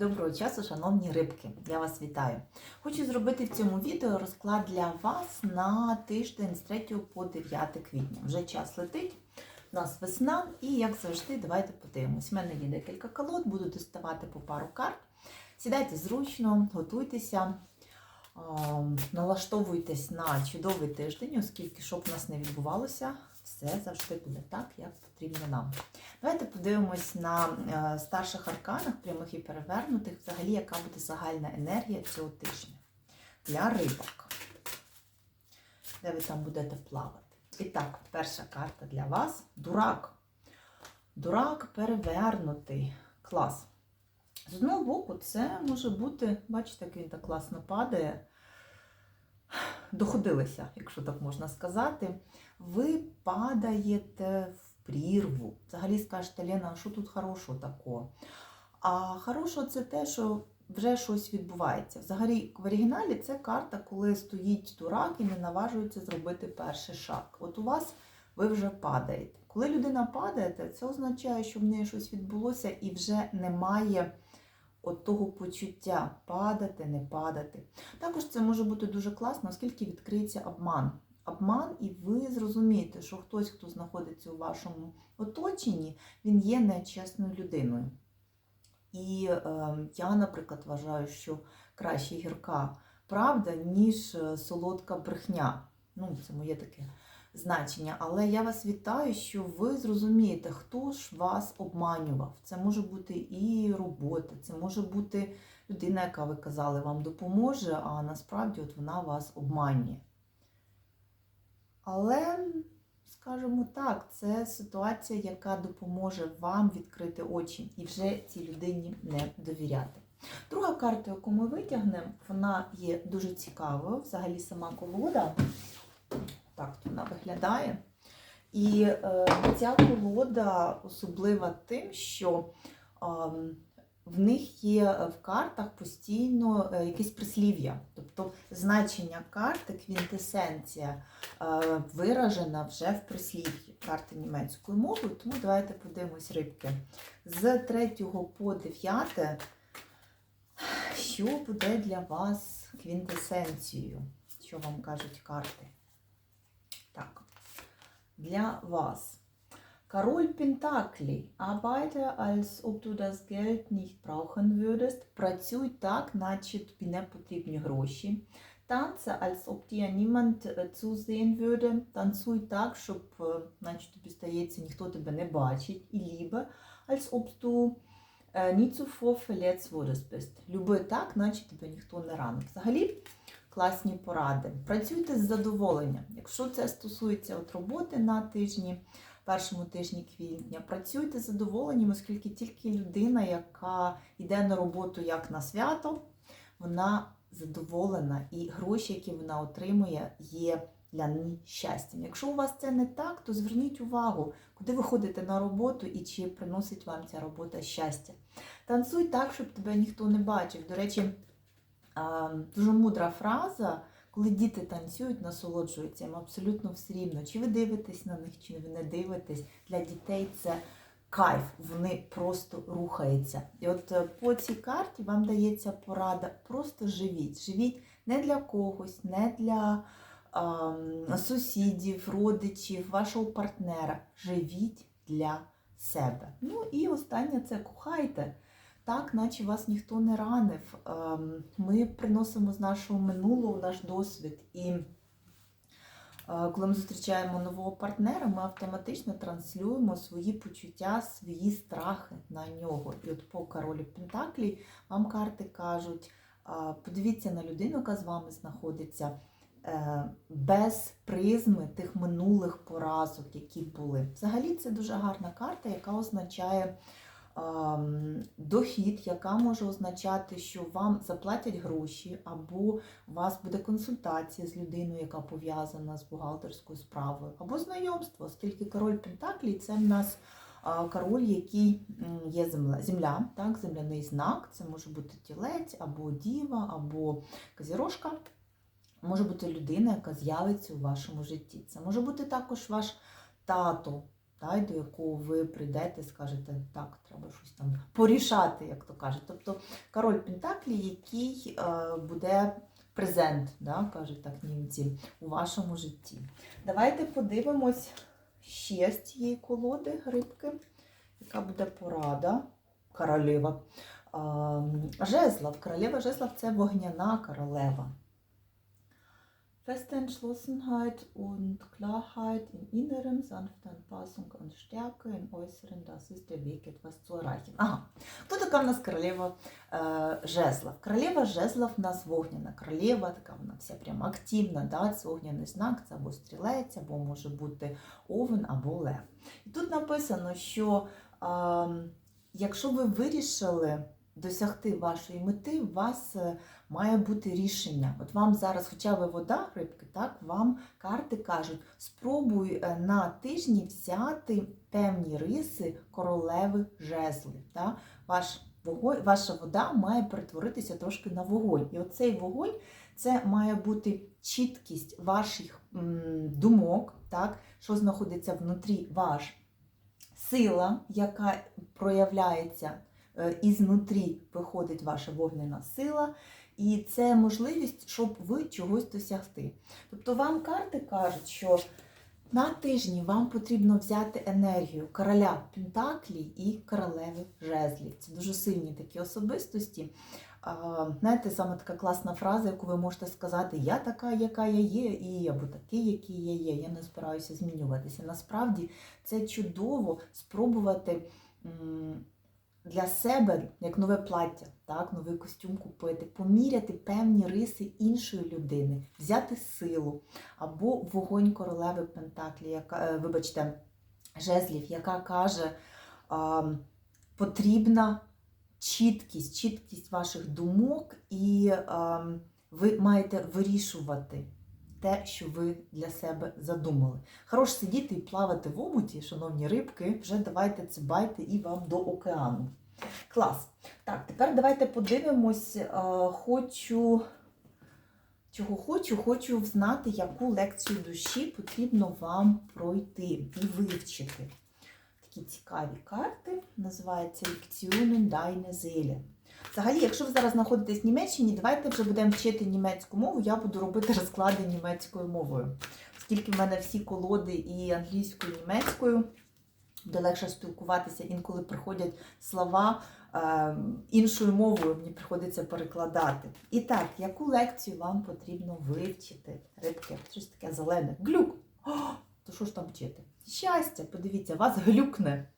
Доброго часу, шановні рибки! Я вас вітаю. Хочу зробити в цьому відео розклад для вас на тиждень з 3 по 9 квітня. Вже час летить, у нас весна, і як завжди, давайте подивимось. У мене є декілька колод, буду доставати по пару карт. Сідайте зручно, готуйтеся, налаштовуйтесь на чудовий тиждень, оскільки щоб в нас не відбувалося, все завжди буде так, як потрібно нам. Давайте подивимось на е, старших арканах, прямих і перевернутих, взагалі, яка буде загальна енергія цього тижня для рибок. Де ви там будете плавати? І так, перша карта для вас дурак. Дурак перевернутий. Клас. З одного боку, це може бути, бачите, як він так класно падає. Доходилися, якщо так можна сказати. Ви падаєте в прірву. Взагалі скажете, Лена, що тут хорошого такого? А хорошого це те, що вже щось відбувається. Взагалі, в оригіналі це карта, коли стоїть дурак і не наважується зробити перший шаг. От у вас ви вже падаєте. Коли людина падає, це означає, що в неї щось відбулося і вже немає от того почуття падати, не падати. Також це може бути дуже класно, оскільки відкриється обман. Обман, і ви зрозумієте, що хтось, хто знаходиться у вашому оточенні, він є нечесною людиною. І е, я, наприклад, вважаю, що краще гірка правда, ніж е, солодка брехня. Ну, це моє таке значення. Але я вас вітаю, що ви зрозумієте, хто ж вас обманював. Це може бути і робота, це може бути людина, яка ви казали, вам допоможе, а насправді от вона вас обманює. Але, скажімо так, це ситуація, яка допоможе вам відкрити очі і вже цій людині не довіряти. Друга карта, яку ми витягнемо, вона є дуже цікавою. Взагалі сама колода. Так вона виглядає. І е, ця колода особлива тим, що е, в них є в картах постійно е, якесь прислів'я. Тобто значення карти, квінтесенція е, виражена вже в прислів'ї карти німецькою мовою. Тому давайте подивимось рибки. З 3 по 9, що буде для вас квінтесенцією? Що вам кажуть карти? Так, для вас. Король Пентаклей. Arbeite, als ob du das Geld nicht brauchen würdest. Працюй так, наче тобі не потрібні гроші. Tanze, als ob dir niemand äh, zusehen würde. Танцуй так, щоб, наче тобі стається, ніхто тебе не бачить. І лібе, als ob du äh, nie zuvor verletzt wurdest bist. Люби так, наче тебе ніхто не ранив. Взагалі, класні поради. Працюйте з задоволенням. Якщо це стосується от роботи на тижні, першому тижні квітня, працюйте з задоволенням, оскільки тільки людина, яка йде на роботу як на свято, вона задоволена, і гроші, які вона отримує, є для неї щастям. Якщо у вас це не так, то зверніть увагу, куди ви ходите на роботу і чи приносить вам ця робота щастя. Танцуй так, щоб тебе ніхто не бачив. До речі, дуже мудра фраза, коли діти танцюють, насолоджуються їм абсолютно все рівно. Чи ви дивитесь на них, чи ви не дивитесь. Для дітей це кайф, вони просто рухаються. І от е, по цій карті вам дається порада, просто живіть. Живіть не для когось, не для а, сусідів, родичів, вашого партнера. Живіть для себе. Ну і останнє це кохайте так, наче вас ніхто не ранив. Ем, ми приносимо з нашого минулого наш досвід. І е, коли ми зустрічаємо нового партнера, ми автоматично транслюємо свої почуття, свої страхи на нього. І от по королю Пентаклі вам карти кажуть: е, подивіться на людину, яка з вами знаходиться. е, Без призми тих минулих поразок, які були. Взагалі, це дуже гарна карта, яка означає дохід, яка може означати, що вам заплатять гроші, або у вас буде консультація з людиною, яка пов'язана з бухгалтерською справою, або знайомство, оскільки король Пентаклій це в нас король, який є земля, земля, так, земляний знак, це може бути тілець, або діва, або казірошка. Може бути людина, яка з'явиться у вашому житті. Це може бути також ваш тато, та, до якого ви прийдете, скажете, так, треба щось там порішати, як то кажуть. Тобто король Пентаклі, який е, буде презент, да, кажуть так німці, у вашому житті. Давайте подивимось ще з цієї колоди грибки, яка буде порада королева. А, Жезлов. Королева Жезлов це вогняна королева. Feste Entschlossenheit und Klarheit im Inneren, sanfte Anpassung und Stärke im Äußeren, das ist der Weg, etwas zu erreichen. Ага, хто така в нас королева е, Жезлов? Королева Жезлов в нас вогняна королева, така вона вся прямо активна, да? це вогняний знак, це або стрілець, або може бути овен, або лев. І тут написано, що е, якщо ви вирішили досягти вашої мети, у вас е, має бути рішення. От вам зараз, хоча ви вода, рибки, так, вам карти кажуть, спробуй е, на тижні взяти певні риси королеви жезлів. Так? Ваш вогонь, ваша вода має перетворитися трошки на вогонь. І оцей вогонь це має бути чіткість ваших думок, так? що знаходиться внутрі ваш сила, яка проявляється ізнутрі виходить ваша вогняна сила, і це можливість, щоб ви чогось досягти. Тобто вам карти кажуть, що на тижні вам потрібно взяти енергію короля Пентаклі і королеви жезлів. Це дуже сильні такі особистості. Знаєте, саме така класна фраза, яку ви можете сказати: Я така, яка я є, і або такий, який я є. Я не збираюся змінюватися. Насправді це чудово спробувати для себе як нове плаття, так, новий костюм купити, поміряти певні риси іншої людини, взяти силу. Або вогонь королеви Пентаклі, яка, е, вибачте, жезлів, яка каже, потрібна чіткість, чіткість ваших думок, і а, ви маєте вирішувати те, що ви для себе задумали. Хорош сидіти і плавати в омуті, шановні рибки, вже давайте цибайте і вам до океану. Клас. Так, тепер давайте подивимось. е, Хочу. Чого хочу? Хочу знати, яку лекцію душі потрібно вам пройти і вивчити. Такі цікаві карти. Називається Лекціонен Deine Seele. Взагалі, якщо ви зараз знаходитесь в Німеччині, давайте вже будемо вчити німецьку мову, я буду робити розклади німецькою мовою. Оскільки в мене всі колоди і англійською, і німецькою, буде легше спілкуватися, інколи приходять слова е, іншою мовою, мені приходиться перекладати. І так, яку лекцію вам потрібно вивчити? Рибки, щось таке зелене. Глюк! О, то що ж там вчити? Щастя, подивіться, вас глюкне.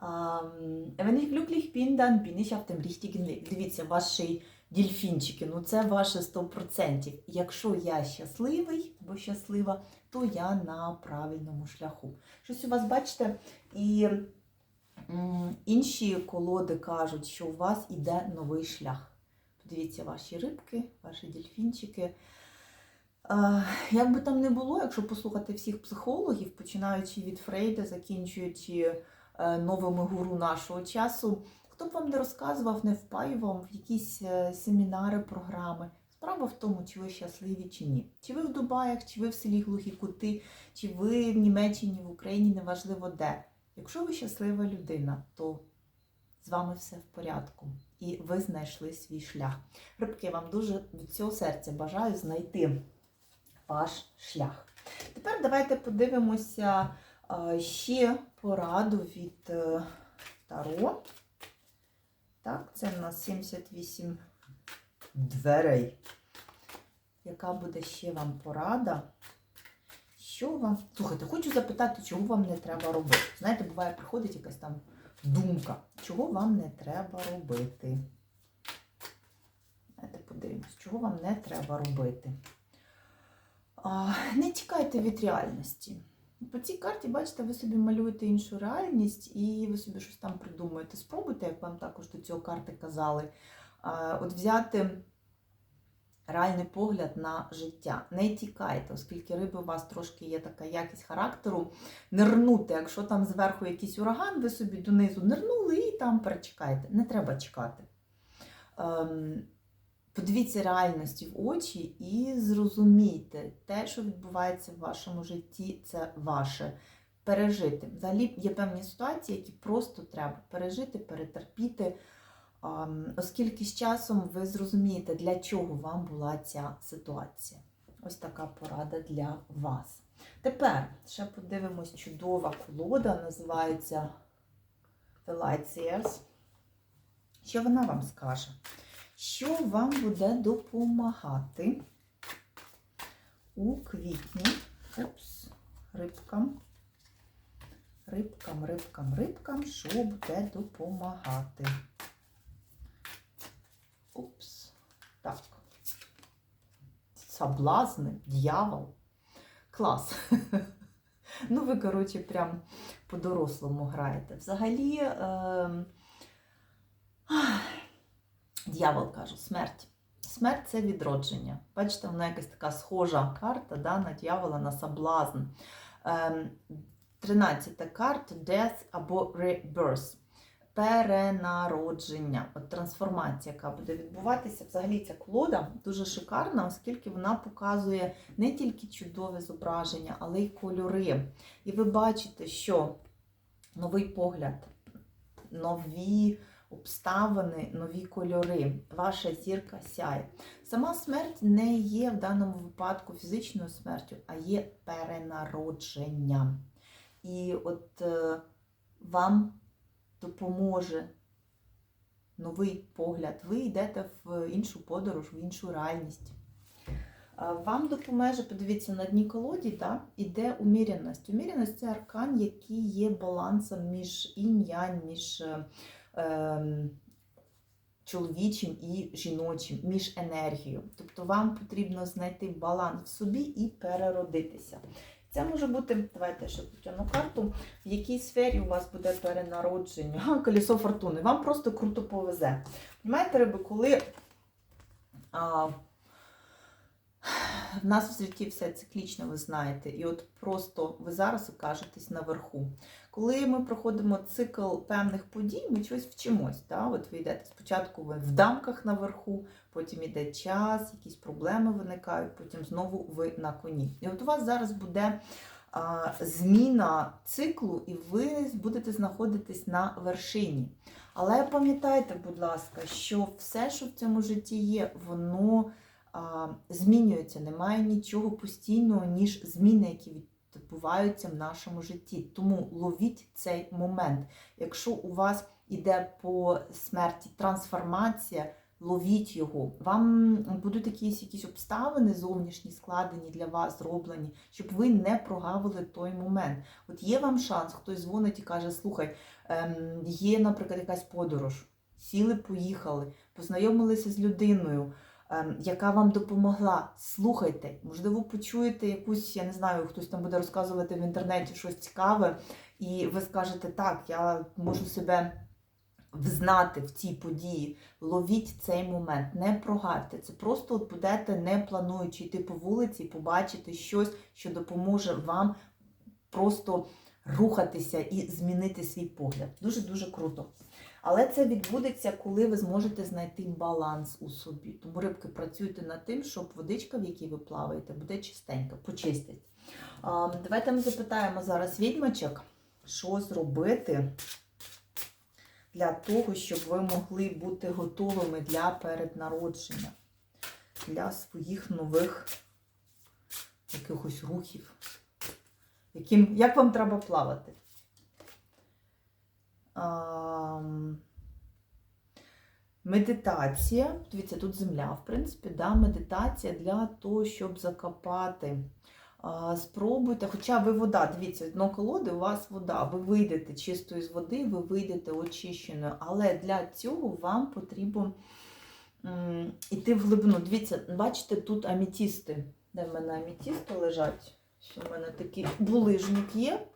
Wenn ich glücklich bin, dann bin ich auf dem richtigen Weg. Дивіться, ваші дільфінчики, ну це ваше 100%. Якщо я щасливий або щаслива, то я на правильному шляху. Щось у вас бачите, і інші колоди кажуть, що у вас іде новий шлях. Подивіться, ваші рибки, ваші дільфінчики. Як би там не було, якщо послухати всіх психологів, починаючи від Фрейда, закінчуючи новими гуру нашого часу, хто б вам не розказував, не впаював в якісь е, семінари, програми. Справа в тому, чи ви щасливі чи ні. Чи ви в Дубаях, чи ви в селі Глухі Кути, чи ви в Німеччині, в Україні, неважливо де. Якщо ви щаслива людина, то з вами все в порядку. І ви знайшли свій шлях. Рибки, вам дуже від цього серця бажаю знайти ваш шлях. Тепер давайте подивимося ще пораду від е, Таро. Так, це в нас 78 дверей. Яка буде ще вам порада? Що вам. Слухайте, хочу запитати, чого вам не треба робити. Знаєте, буває, приходить якась там думка, чого вам не треба робити. Давайте подивимось, чого вам не треба робити. А, не тікайте від реальності. По цій карті, бачите, ви собі малюєте іншу реальність і ви собі щось там придумуєте. Спробуйте, як вам також до цього карти казали, от взяти реальний погляд на життя. Не тікайте, оскільки риби у вас трошки є така якість характеру. Нирнути, якщо там зверху якийсь ураган, ви собі донизу нирнули і там перечекаєте. Не треба чекати. Подивіться реальності в очі і зрозумійте, те, що відбувається в вашому житті, це ваше. пережити. Взагалі є певні ситуації, які просто треба пережити, перетерпіти, оскільки з часом ви зрозумієте, для чого вам була ця ситуація. Ось така порада для вас. Тепер ще подивимось, чудова колода, називається The Light Seers. Що вона вам скаже? Що вам буде допомагати у квітні? Упс, рибкам. Рибкам, рибкам, рибкам, що буде допомагати? Упс. Так. Соблазни, дьявол. Клас. Ну, ви, коротше, прям по-дорослому граєте. Взагалі, е, ах, дьявол кажу, смерть. Смерть це відродження. Бачите, вона якась така схожа карта да, на дьявола, на соблазн. Ем, 13 карта Death або Rebirth. Перенародження, от трансформація, яка буде відбуватися. Взагалі ця колода дуже шикарна, оскільки вона показує не тільки чудове зображення, але й кольори. І ви бачите, що новий погляд, нові обставини, нові кольори, ваша зірка сяє. Сама смерть не є в даному випадку фізичною смертю, а є перенародженням. І от е, вам допоможе новий погляд. Ви йдете в іншу подорож, в іншу реальність. Вам допоможе, подивіться, на дні колоді да, іде уміряність. Уміряність це аркан, який є балансом між інь-янь, між е, чоловічим і жіночим, між енергією. Тобто вам потрібно знайти баланс в собі і переродитися. Це може бути, давайте ще потягну карту, в якій сфері у вас буде перенародження. а, колісо фортуни. Вам просто круто повезе. Понимаєте, риби, коли а, в нас в житті все циклічно, ви знаєте, і от просто ви зараз окажетесь наверху. Коли ми проходимо цикл певних подій, ми щось вчимось. Да? От ви йдете спочатку ви в дамках наверху, потім йде час, якісь проблеми виникають, потім знову ви на коні. І от у вас зараз буде а, зміна циклу, і ви будете знаходитись на вершині. Але пам'ятайте, будь ласка, що все, що в цьому житті є, воно змінюється. Немає нічого постійного, ніж зміни, які відбуваються в нашому житті. Тому ловіть цей момент. Якщо у вас іде по смерті трансформація, ловіть його. Вам будуть якісь якісь обставини зовнішні складені для вас, зроблені, щоб ви не прогавили той момент. От є вам шанс, хтось дзвонить і каже: слухай, ем, є, наприклад, якась подорож. Сіли, поїхали, познайомилися з людиною, яка вам допомогла. Слухайте, можливо, почуєте якусь, я не знаю, хтось там буде розказувати в інтернеті щось цікаве, і ви скажете, так, я можу себе взнати в цій події. Ловіть цей момент, не прогадьте. Це просто от будете не плануючи йти по вулиці побачити щось, що допоможе вам просто рухатися і змінити свій погляд. Дуже-дуже круто. Але це відбудеться, коли ви зможете знайти баланс у собі. Тому рибки працюйте над тим, щоб водичка, в якій ви плаваєте, буде чистенька, почистить. Давайте ми запитаємо зараз відьмачок, що зробити для того, щоб ви могли бути готовими для переднародження, для своїх нових якихось рухів. Яким, як вам треба плавати? Медитація. Дивіться, тут земля, в принципі, да, медитація для того, щоб закопати. Спробуйте, хоча ви вода, дивіться, дно колоди, у вас вода, ви вийдете чисто із води, ви вийдете очищеною, але для цього вам потрібно м, іти в глибину. Дивіться, бачите, тут амітісти. Де в мене амітісти лежать? Що в мене такий булижник є.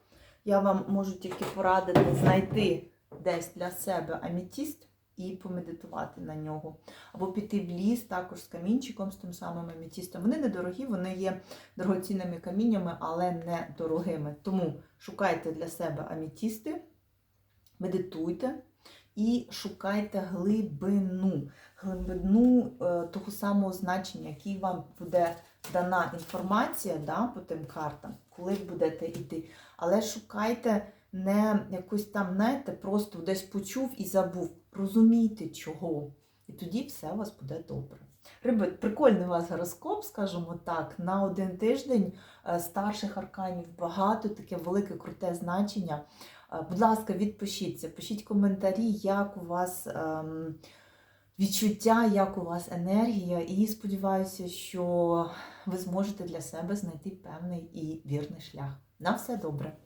Я вам можу тільки порадити знайти десь для себе амітіст і помедитувати на нього. Або піти в ліс також з камінчиком, з тим самим амітістом. Вони недорогі, вони є дорогоцінними каміннями, але не дорогими. Тому шукайте для себе амітісти, медитуйте і шукайте глибину. глибину е, того самого значення, який вам буде дана інформація да, по тим картам, коли будете йти. Але шукайте не якось там, знаєте, просто десь почув і забув. Розумійте чого. І тоді все у вас буде добре. Риби, прикольний у вас гороскоп, скажімо так, на один тиждень е, старших арканів багато, таке велике круте значення. Е, Будь ласка, відпишіться, пишіть коментарі, як у вас ем, відчуття, як у вас енергія, і сподіваюся, що ви зможете для себе знайти певний і вірний шлях. На все добре!